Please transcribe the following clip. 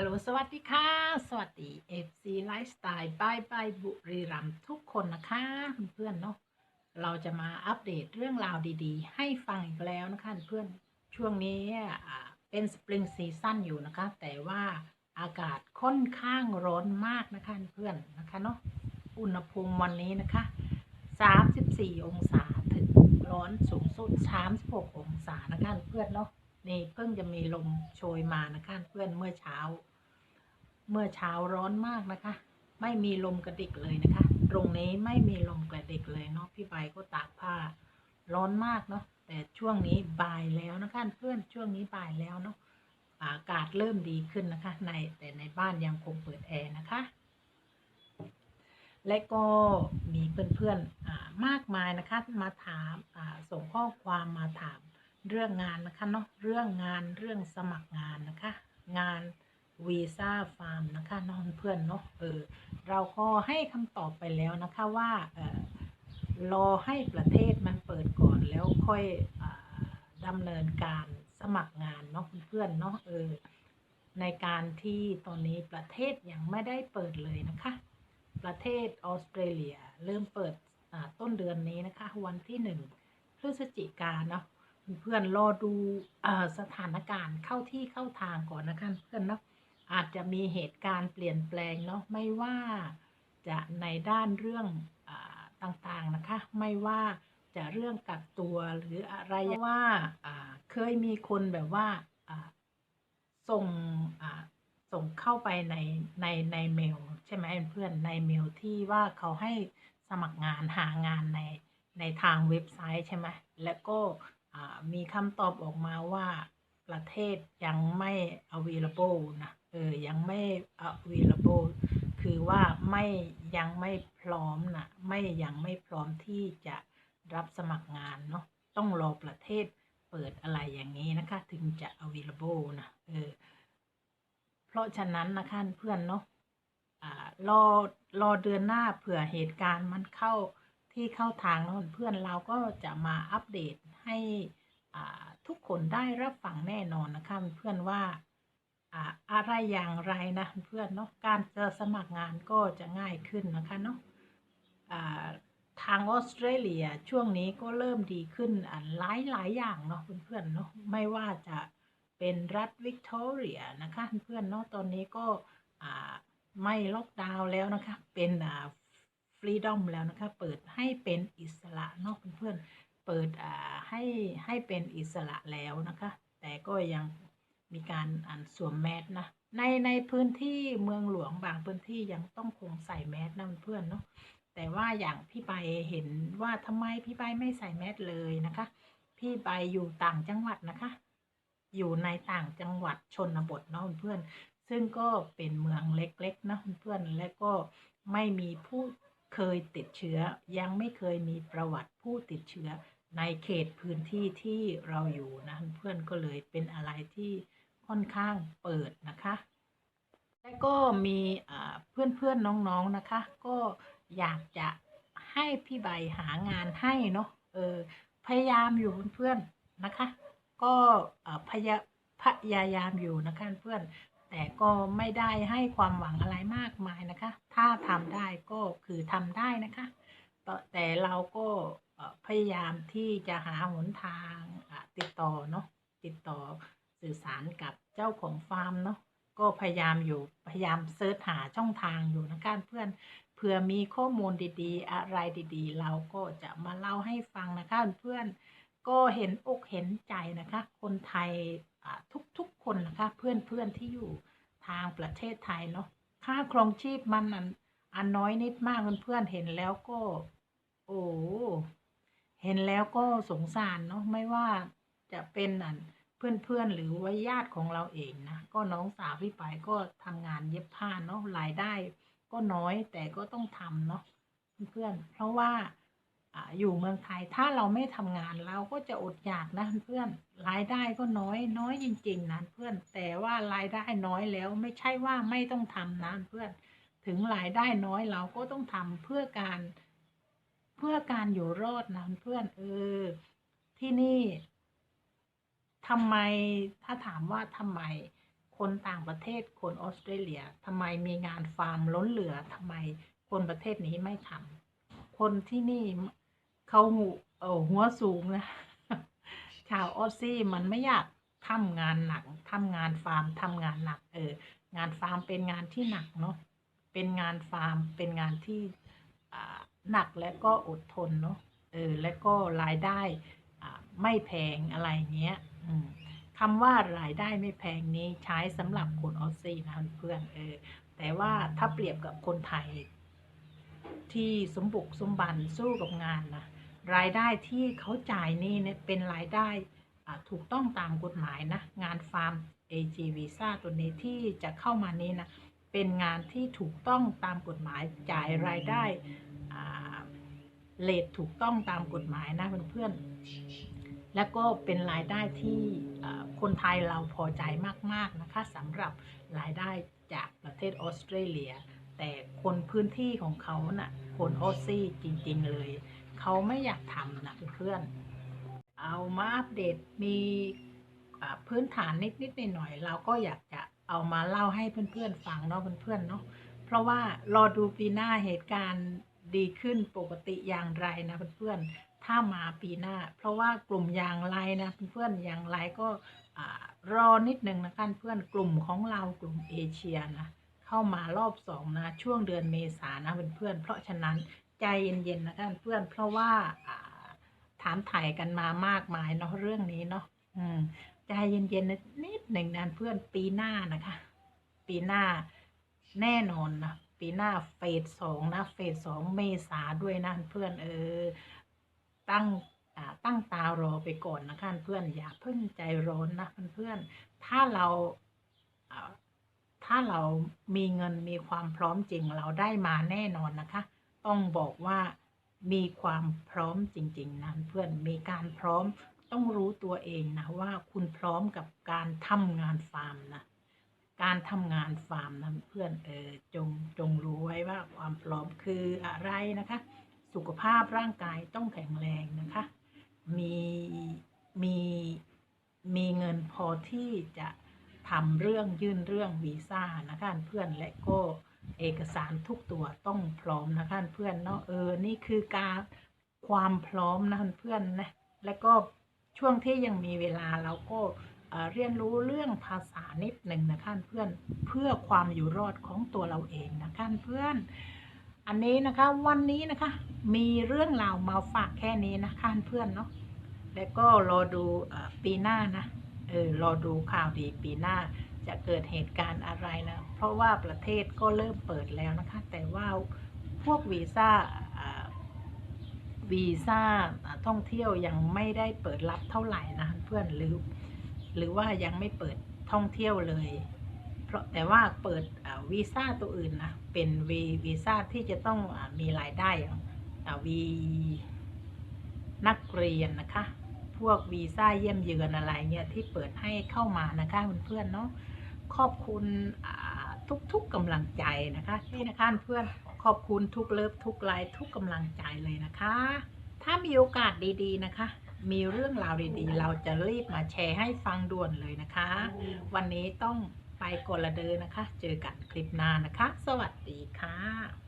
ฮัลโหล สวัสดีค่ะ สวัสดี FC Lifestyle บายบายบุรีรัมย์ทุกคนนะคะเพื่อนเนาะ เราจะมาอัปเดตเรื่องราวดีๆ ให้ฟังอีกแล้วนะคะเพื่อน ช่วงนี้เป็นสปริงซีซั่นอยู่นะคะ แต่ว่าอากาศค่อนข้างร้อนมากนะคะเพื่อนนะคะเนาะ อุณหภูมิวันนี้นะคะ 34 องศาถึงร้อนสูงสุด 36 องศานะคะเพื่อนเนาะนี่เพิ่งจะมีลมโชยมานะคะเพื่อนเมื่อเช้า เมื่อเช้าร้อนมากนะคะ ไม่มีลมกระดิกเลยนะคะ ตรงนี้ไม่มีลมกระดิกเลยเนาะพี่ใบก็ตากผ้า ร้อนมากเนาะแต่ช่วงนี้บ่ายแล้วนะคะเพื่อนช่วงนี้บ่ายแล้วเนาะอากาศเริ่มดีขึ้นนะคะ ในแต่ในบ้านยังคงเปิดแอร์นะคะ และก็มีเพื่อนๆอ่ามากมายนะคะมาถามส่งข้อความมาถามเรื่องงานนะคะเนาะเรื่องงานเรื่องสมัครงานนะคะ งาน วีซ่าฟาร์มนะคะน้องเพื่อนเนาะเออเราก็ให้คำตอบไปแล้วนะคะว่าเออรอให้ประเทศมันเปิดก่อนแล้วค่อยอดำเนินการสมัครงานเนาะเพื่อนเนาะเออในการที่ตอนนี้ประเทศยังไม่ได้เปิดเลยนะคะ ประเทศออสเตรเลียเริ่มเปิดต้นเดือนนี้นะคะ วันที่หนึ่งพฤศจิกาเนาะเพื่อนรอดูอสถานการณ์เข้าที่เข้าทางก่อนนะคะเพื่อนเนาะ อาจจะมีเหตุการณ์เปลี่ยนแปลงเนาะไม่ว่าจะในด้านเรื่องอต่างๆนะคะ ไม่ว่าจะเรื่องกักตัวหรืออะไรว่าอ่าเคยมีคนแบบว่าส่งส่งเข้าไปในในในเมลใช่ไหมเพื่อนในเมลที่ว่าเขาให้สมัครงานหางานในในทางเว็บไซต์ใช่ไหมแล้วก็มีคำตอบออกมาว่าประเทศยังไม่ available นะ เออยังไม่ available คือว่าไม่ยังไม่พร้อมนะไม่ยังไม่พร้อมที่จะรับสมัครงานเนาะต้องรอประเทศเปิดอะไรอย่างนี้นะคะ ถึงจะ available นะเออเพราะฉะนั้นนะคะเพื่อนเนาะรอรอเดือนหน้าเผื่อเหตุการณ์มันเข้าที่เข้าทางแล้วเพื่อนเราก็จะมาอัปเดตให้ทุกคนได้รับฟังแน่นอนนะคะเพื่อนว่า อะไรอย่างไรนะเพื่อนเนาะการจะสมัครงานก็จะง่ายขึ้นนะคะเนาะทางออสเตรเลียช่วงนี้ก็เริ่มดีขึ้นหลายหลายอย่างเนาะเพื่อนๆเนาะไม่ว่าจะเป็นรัฐวิกตอเรียนะคะเพื่อนเนาะตอนนี้ก็ไม่ล็อกดาวน์แล้วนะคะเป็นฟรีดอมแล้วนะคะเปิดให้เป็นอิสระเนาะเพื่อนๆเปิดให้ให้เป็นอิสระแล้วนะคะ แต่ก็ยัง มีการอ่านสวมแมสนะในในพื้นที่เมืองหลวงบางพื้นที่ยังต้องคงใส่แมสนะเพื่อนเนาะแต่ว่าอย่างพี่ไปเห็นว่าทำไมพี่ไปไม่ใส่แมสเลยนะคะ พี่ไปอยู่ต่างจังหวัดนะคะ อยู่ในต่างจังหวัดชนบทเนาะเพื่อนซึ่งก็เป็นเมืองเล็กๆนะเพื่อนและก็ไม่มีผู้เคยติดเชื้อ ยังไม่เคยมีประวัติผู้ติดเชื้อในเขตพื้นที่ที่เราอยู่นะเพื่อนก็เลยเป็นอะไรที่ ค่อนข้างเปิดนะคะ และก็มีเพื่อนเพื่อนน้องๆนะคะ ก็อยากจะให้พี่ใบหางานให้เนาะเออพยายามอยู่เพื่อนๆนะคะ ก็พยาพยายามอยู่นะคะเพื่อนแต่ก็ไม่ได้ให้ความหวังอะไรมากมายนะคะ ถ้าทำได้ก็คือทำได้นะคะ แต่เราก็พยายามที่จะหาหนทางติดต่อเนาะติดต่อ สื่อสารกับเจ้าของฟาร์มเนาะก็พยายามอยู่พยายามเซิร์ชหาช่องทางอยู่นะคะเพื่อนเผื่อมีข้อมูลดีๆ อะไรดีๆ เราก็จะมาเล่าให้ฟังนะคะเพื่อนก็เห็นอกเห็นใจนะคะ คนไทยทุกๆคนนะคะเพื่อนๆที่อยู่ทางประเทศไทยเนาะค่าครองชีพมันอันอันน้อยนิดมากเพื่อนๆเห็นแล้วก็ โอ้เห็นแล้วก็สงสารเนาะไม่ว่าจะเป็นอัน เพื่อนๆหรือว่าญาติของเราเองนะก็น้องสาวพี่ไปายก็ทำงานเย็บผ้าเนาะรายได้ ก็น้อยแต่ก็ต้องทำเนาะเพื่อนๆเพราะว่าอ่าอยู่เมืองไทยถ้าเราไม่ทำงานเราก็จะอดอยากนะเพื่อนรายได้ก็น้อยน้อยจริง ๆนะเพื่อน แต่ว่ารายได้น้อยแล้วไม่ใช่ว่าไม่ต้องทำนะเพื่อน ถึงรายได้น้อยเราก็ต้องทำเพื่อการเพื่อการอยู่รอดนะเพื่อนเออที่นี่ ทำไมถ้าถามว่าทำไมคนต่างประเทศคนออสเตรเลียทำไมมีงานฟาร์มล้นเหลือทำไมคนประเทศนี้ไม่ทำคนที่นี่เขาหูเออหัวสูงนะชาวออสซี่มันไม่อยากทำงานหนักทำงานฟาร์มทำงานหนัก เออ งานฟาร์มเป็นงานที่หนักเนาะเป็นงานฟาร์มเป็นงานที่หนักและก็อดทนเนาะเออและก็รายได้ไม่แพงอะไรเงี้ย คำว่ารายได้ไม่แพงนี้ใช้สำหรับคนออสซี่นะเพื่อนเออแต่ว่าถ้าเปรียบกับคนไทย ที่สมบุกสมบันสู้กับงานนะรายได้ที่เขาจ่ายนี่เนี่ยเป็นรายได้ถูกต้องตามกฎหมายนะงานฟาร์ม AG Visa ตัวนี้ที่จะเข้ามานี้นะเป็นงานที่ถูกต้องตามกฎหมายจ่ายรายได้เลทถูกต้องตามกฎหมายนะเพื่อนๆ แล้วก็เป็นรายได้ที่คนไทยเราพอใจมากๆนะคะสำหรับรายได้จากประเทศออสเตรเลีย แต่คนพื้นที่ของเขานะ่ะคนออสซี่จริงๆเลย เขาไม่อยากทำนะเพื่อน เอามาอัปเดตมีพื้นฐานนิดๆหน่อยๆเราก็อยากจะเอามาเล่าให้เพื่อนๆฟังเนาะเพื่อนๆเนาะเพราะว่ารอดูปีหน้าเหตุการณ์ ดีขึ้นปกติอย่างไรนะเพื่อนๆ ถ้ามาปีหน้า เพราะว่ากลุ่มยางไรนะเพื่อนๆยางไรก็รอนิดหนึ่งนะคะเพื่อนกลุ่มของเรากลุ่มเอเชียนะเข้ามารอบสองนะช่วงเดือนเมษานะเพื่อนๆเพราะฉะนั้นใจเย็นๆนะคะเพื่อนเพราะว่าอ่าถามถ่ายกันมามากมายเนาะเรื่องนี้เนาะอืมใจเย็นๆนิดหนึ่งนะเพื่อนปีหน้านะคะ ปีหน้าแน่นอนนะ ปีหน้าเฟสสองนะ เฟสสองเมษาด้วยนะเพื่อนเออ ตั้งตั้งตารอไปก่อนนะคะเพื่อนอย่าเพิ่งใจร้อนนะเพื่อนถ้าเราถ้าเรามีเงินมีความพร้อมจริงเราได้มาแน่นอนนะคะ ต้องบอกว่ามีความพร้อมจริง ๆนะเพื่อนมีการพร้อมต้องรู้ตัวเองนะว่าคุณพร้อมกับการทำงานฟาร์มนะ การทำงานฟาร์มนะเพื่อนเออจงจงรู้ไว้ว่าความพร้อมคืออะไรนะคะ สุขภาพร่างกายต้องแข็งแรงนะคะ มีมีมีเงินพอที่จะทำเรื่องยื่นเรื่องวีซ่านะคะเพื่อนและก็เอกสารทุกตัวต้องพร้อมนะคะเพื่อนเนาะเออนี่คือการความพร้อมนะเพื่อนนะและก็ช่วงที่ยังมีเวลาเราก็ เรียนรู้เรื่องภาษานิดหนึ่งนะคะเพื่อนเพื่อความอยู่รอดของตัวเราเองนะคะเพื่อน อันนี้นะคะวันนี้นะคะมีเรื่องราวมาฝากแค่นี้นะคะเพื่อนเนาะแล้วก็รอดูปีหน้านะเออรอดูข่าวดีปีหน้าจะเกิดเหตุการณ์อะไรนะเพราะว่าประเทศก็เริ่มเปิดแล้วนะคะ แต่ว่าพวกวีซ่าวีซ่าท่องเที่ยวยังไม่ได้เปิดรับเท่าไหร่นะเพื่อนหรือ หรือว่ายังไม่เปิดท่องเที่ยวเลย เพราะแต่ว่าเปิดวีซ่าตัวอื่นนะเป็นวีวีซ่าที่จะต้องอมีรายได้วีนักเรียนนะคะ พวกวีซ่าเยี่ยมเยือนอะไรเนี่ยที่เปิดให้เข้ามานะคะเพื่อนๆเนาะขอบคุณทุกๆกำลังใจนะคะนี่นะคะเพื่อนขอบคุณทุกเลิฟทุกไลค์ทุกกำลังใจเลยนะคะ ถ้ามีโอกาสดีๆนะคะ มีเรื่องราวดีๆ เราจะรีบมาแชร์ให้ฟังด่วนเลยนะคะ วันนี้ต้องไปกอนละเดินนะคะ เจอกันคลิปหน้านะคะ สวัสดีค่ะ